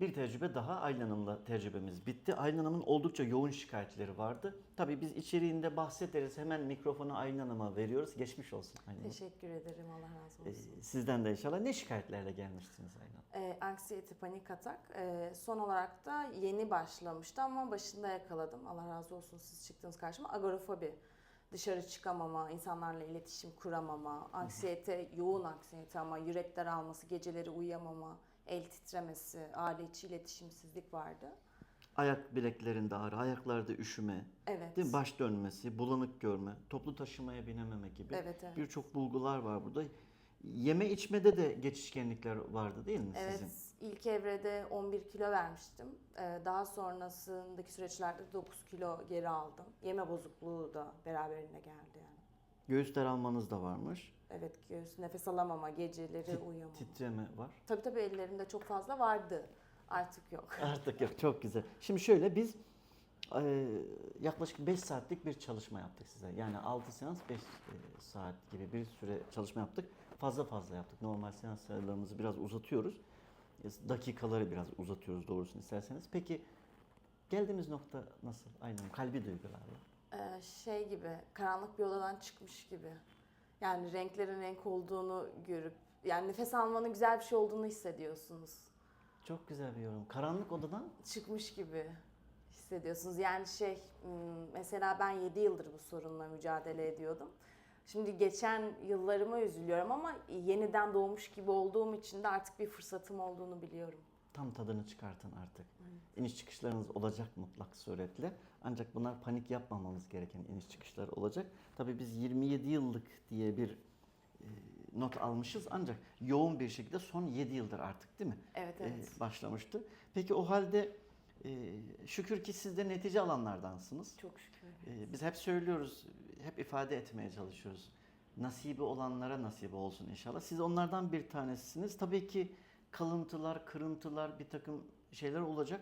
Bir tecrübe daha Aylin Hanım'la tecrübemiz bitti. Aylin Hanım'ın oldukça yoğun şikayetleri vardı. Tabii biz içeriğinde bahsederiz. Hemen mikrofonu Aylin Hanım'a veriyoruz. Geçmiş olsun Aylin Hanım. Teşekkür ederim. Allah razı Ee, olsun. Sizden de inşallah ne şikayetlerle gelmiştiniz Aylin Hanım? Ee, anksiyete, panik atak. Ee, son olarak da yeni başlamıştı ama başında yakaladım. Allah razı olsun siz çıktınız karşıma. Agorafobi. Dışarı çıkamama, insanlarla iletişim kuramama, anksiyete, yoğun anksiyete ama yürek daralması, geceleri uyuyamama, el titremesi, aile içi iletişimsizlik vardı. Ayak bileklerinde ağrı, ayaklarda üşüme, Evet. değil mi? baş dönmesi, bulanık görme, toplu taşımaya binememe gibi Evet, evet. birçok bulgular var burada. Yeme içmede de geçişkenlikler vardı değil mi Evet, sizin? ilk evrede 11 kilo vermiştim. Ee, Daha sonrasındaki süreçlerde 9 kilo geri aldım. Yeme bozukluğu da beraberinde geldi yani. Göğüs daralmanız da varmış. Evet, göğüs nefes alamama, geceleri uyuyamama. Titreme var. Tabii tabii ellerimde çok fazla vardı. Artık yok. Artık yok. Çok güzel. Şimdi şöyle biz e, yaklaşık 5 saatlik bir çalışma yaptık size. Yani 6 seans 5 saat gibi bir süre çalışma yaptık. Fazla fazla yaptık. Normal seans sayılarımızı biraz uzatıyoruz. E, Dakikaları biraz uzatıyoruz doğrusunu isterseniz. Peki geldiğimiz nokta nasıl? Aynen kalbi duygularla. Ee, şey gibi, karanlık bir odadan çıkmış gibi. Yani renklerin renk olduğunu görüp, yani nefes almanın güzel bir şey olduğunu hissediyorsunuz. Çok güzel bir yorum. Karanlık odadan çıkmış gibi hissediyorsunuz. Yani şey hmm, mesela ben 7 yıldır bu sorunla mücadele ediyordum. Şimdi geçen yıllarıma üzülüyorum ama yeniden doğmuş gibi olduğum için de artık bir fırsatım olduğunu biliyorum. Tam tadını çıkartın artık. İniş çıkışlarınız olacak mutlak suretle. Ancak bunlar panik yapmamamız gereken iniş çıkışlar olacak. Tabii biz 27 yıllık diye bir e, not almışız ancak yoğun bir şekilde son 7 yıldır artık değil mi? Evet, evet. E, başlamıştı. Peki o halde e, şükür ki siz de netice alanlardansınız. Çok şükür. Biz hep söylüyoruz, hep ifade etmeye çalışıyoruz. Nasibi olanlara nasip olsun inşallah. Siz onlardan bir tanesisiniz. Tabii ki kalıntılar, kırıntılar, bir takım şeyler olacak.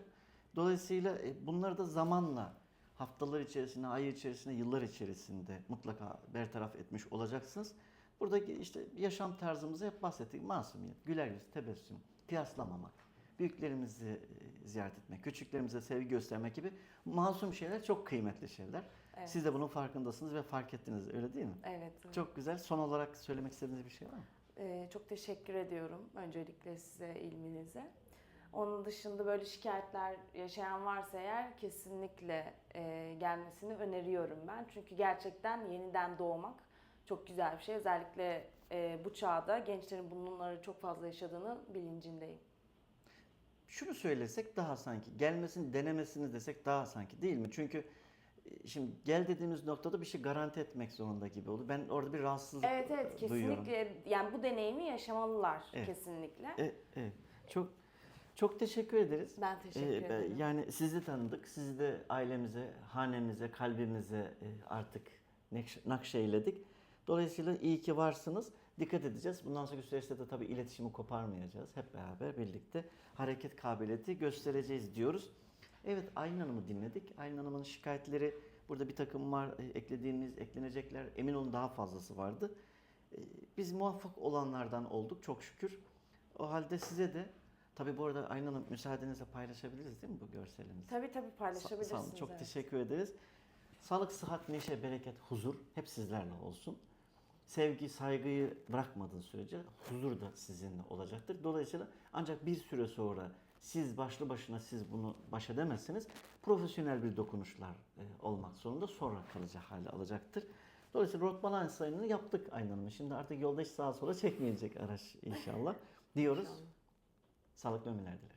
Dolayısıyla e, bunları da zamanla haftalar içerisinde, ay içerisinde, yıllar içerisinde mutlaka bertaraf etmiş olacaksınız. Buradaki işte yaşam tarzımızı hep bahsettik. Masumiyet, güler yüz, tebessüm, kıyaslamamak, büyüklerimizi e, ziyaret etmek, küçüklerimize sevgi göstermek gibi masum şeyler çok kıymetli şeyler. Evet. Siz de bunun farkındasınız ve fark ettiniz öyle değil mi? Evet. evet. Çok güzel. Son olarak söylemek istediğiniz bir şey var mı? Ee, çok teşekkür ediyorum öncelikle size, ilminize. Onun dışında böyle şikayetler yaşayan varsa eğer kesinlikle e, gelmesini öneriyorum ben. Çünkü gerçekten yeniden doğmak çok güzel bir şey. Özellikle e, bu çağda gençlerin bunları çok fazla yaşadığını bilincindeyim. Şunu söylesek daha sanki, gelmesini denemesini desek daha sanki değil mi? Çünkü şimdi gel dediğimiz noktada bir şey garanti etmek zorunda gibi oldu. Ben orada bir rahatsızlık Evet evet duyuyorum. kesinlikle yani bu deneyimi yaşamalılar Evet. kesinlikle. E, evet. Çok çok teşekkür ederiz. Ben teşekkür Ee, ben- ederim. Yani sizi tanıdık. Sizi de ailemize, hanemize, kalbimize e, artık nakş- nakşeyledik. Dolayısıyla iyi ki varsınız. Dikkat edeceğiz. Bundan sonraki süreçte de tabii iletişimi koparmayacağız. Hep beraber birlikte hareket kabiliyeti göstereceğiz diyoruz. Evet Aylin Hanım'ı dinledik. Aylin Hanım'ın şikayetleri burada bir takım var. E, Eklediğimiz, eklenecekler. Emin olun daha fazlası vardı. E, Biz muvaffak olanlardan olduk çok şükür. O halde size de Tabii bu arada Aylin Hanım müsaadenizle paylaşabiliriz değil mi bu görselimizi? Tabii tabii Sa- paylaşabilirsiniz. sağ olun, çok evet. teşekkür ederiz. Sağlık, sıhhat, neşe, bereket, huzur hep sizlerle olsun. Sevgi, saygıyı bırakmadığın sürece huzur da sizinle olacaktır. Dolayısıyla ancak bir süre sonra siz başlı başına siz bunu baş edemezsiniz. Profesyonel bir dokunuşlar e, olmak zorunda sonra kalıcı hale alacaktır. Dolayısıyla rot balans sayımını yaptık Aylin Hanım. Şimdi artık yolda hiç sağa sola çekmeyecek araç inşallah diyoruz. Sağlıklı ömürler dileriz.